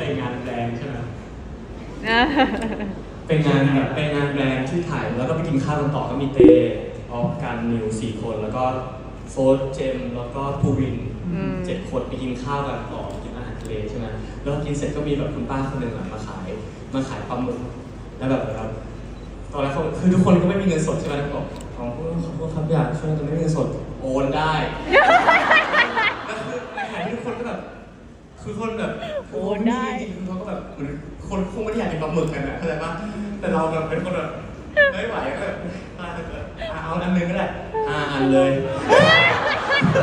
ไปงานแรงใช่ไหมนะเป็นงานแบบเป็นงานแรงที่ถ่ายแล้วก็ไปกินข้าวกันต่อก็มีเตออฟกันนิวสี่คน แล้วก็โฟร์เจมแล้วก็ภูวินอืมเจ็ดคนไปกินข้าวกันต่อกินอาหารทะเลใช่ไหมแล้วกินเสร็จก็มีแบบคุณป้าคนหนึ่งอะมาขายมาขายปลาหมึกแล้วแบบแบบตอนแรกเขาคือทุกคนก็ไม่มีเงินสดใช่ไหมแล้วก็บอกอ๋อขอโทษครับอยากช่วยแต่ไม่มีเงินสดโอนได้แล้วคือในขณะที่ทุกคนก็แบบ คือคนแบบโอนได้ จริงๆคือเขาก็แบบเหมือนคนคงไม่ได้อยากกินปลาหมึกกันอะเข้าใจปะแต่เราแบบเป็นคนแบบไม่ไหวก็แบบอะเอาอันหนึงก็ได้อ่าอันเลย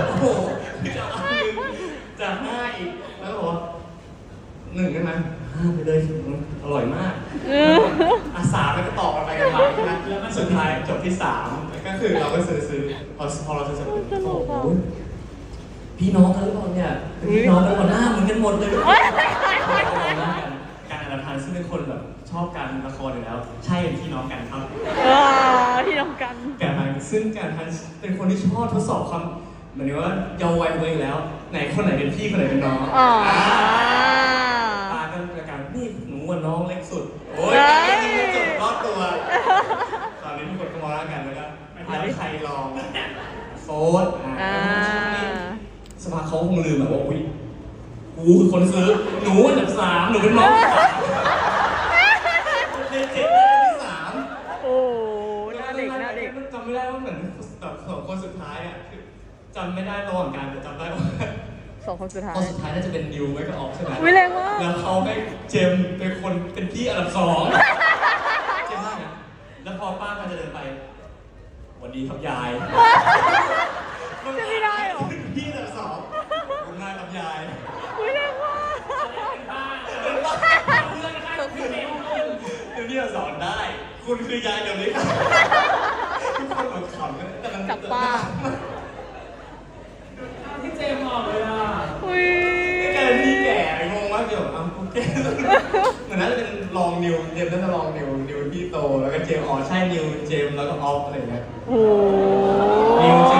โอ้โหจะเอาหนึ่งจะห้าอีกแล้วก็บอกว่าหนึ่งได้ไหมห้าไปเลยอร่อยมากเอออะสามแล้วก็ต่อกันไปกันมาใช่ไหมแล้วมันสุดท้ายจบที่สามก็คือเราก็ซื้อซื้อพอพอเราซื้อเสร็จปุ๊บโอ้โห พี่น้องกันหรือเปล่าเนี่ยเป็นพี่น้องกันหมดหน้าเหมือนกันหมดเลยการอ่านทานซึ่งเป็นคนแบบชอบการละครอยู่แล้ว ใช่เป็นพี่น้องกันครับเออที่น้องกันการทานซึ่งการทานเป็นคนที่ชอบทดสอบความเหมือนว่าเยาว์วัยตัวเองแล้ว ไหนคนไหนเป็นพี่คนไหนเป็นน้องอ๋อตากันประการนี่หนูว่าน้องเล็กสุดโอ้ยเฮ้ยจบรอบตัวตอนนี้ทุกคนก็มองหน้ากันแล้วก็แล้วใครลองโฟร์อ่าอ่าสภา เขาคงลืมแบบว่าอุ้ยกูคือคนซื้อ หนูอันดับสามหนูเป็นน้องสามเด็กเจ็ดได้ที่สามโอ้หน้าเด็กหน้าเด็กจำไม่ได้ว่าเหมือนแบบสองคนสุดท้ายอะคือจำไม่ได้ระหว่างการแต่จำได้ว่าสองคนสุดท้ายคนสุดท้ายน่าจะเป็นดิวไม่ก็ออฟใช่ไหมอุ๊ยแรงมากแล้วเขาได้เจมส์เป็นคนเป็นพี่อันดับสองเจมส์มากนะแล้วพอป้ามาจะเดินไปสวัสดีครับยายจะไม่ เป็นพี่อันดับสองได้ คุณคือยายเดี๋ยวนี้ทุกคนแบบขำกันแต่มันจับป้าที่เจมส์บอกเลยอะอุ้ยนี่กลายเป็นพี่แก่งงมากเดี๋ยวอ้าวโอเคเหมือนน่าจะเป็นลองนิวเจมส์น่าจะลองนิวนิวพี่โตแล้วก็เจมส์อ๋อใช่นิวเจมส์แล้วก็ออฟอะไรอย่างเงี้ยโอ้นิวเจ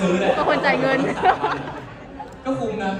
ซื้อพอซื้อแหละก็คนจ่ายเงิน ก็คุ้มนะ